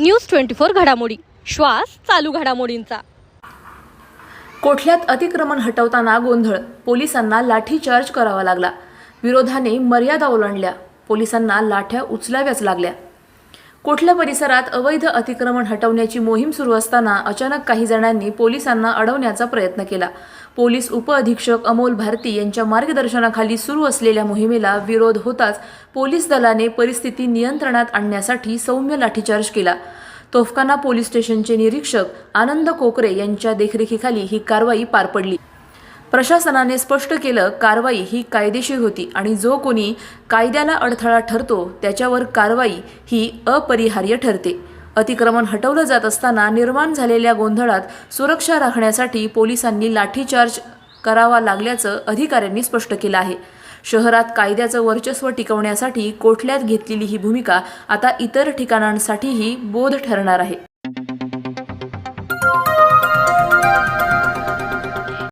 News twenty four घडामोडी. श्वास चालू घडामोडींचा. कोठल्यात अतिक्रमण हटवताना गोंधळ पोलिसांना लाठीचार्ज करावा लागला. विरोधाने मर्यादा ओलांडल्या. पोलिसांना लाठ्या उचलाव्याच लागल्या. कोठल्या परिसरात अवैध अतिक्रमण हटवण्याची मोहीम सुरू असताना अचानक काही जणांनी पोलिसांना अडवण्याचा प्रयत्न केला. पोलीस उपअधीक्षक अमोल भारती यांच्या मार्गदर्शनाखाली सुरू असलेल्या मोहिमेला विरोध होताच पोलीस दलाने परिस्थिती नियंत्रणात आणण्यासाठी सौम्य लाठीचार्ज केला. तोफखाना पोलीस स्टेशनचे निरीक्षक आनंद कोकरे यांच्या देखरेखीखाली ही कारवाई पार पडली. प्रशासनाने स्पष्ट केलं कारवाई ही कायदेशीर होती आणि जो कोणी कायद्याला अडथळा ठरतो त्याच्यावर कारवाई ही अपरिहार्य ठरते. अतिक्रमण हटवलं जात असताना निर्माण झालेल्या गोंधळात सुरक्षा राखण्यासाठी पोलिसांनी लाठीचार्ज करावा लागल्याचं अधिकाऱ्यांनी स्पष्ट केलं आहे. शहरात कायद्याचं वर्चस्व टिकवण्यासाठी कोठल्यात घेतलेली ही भूमिका आता इतर ठिकाणांसाठीही बोध ठरणार आहे.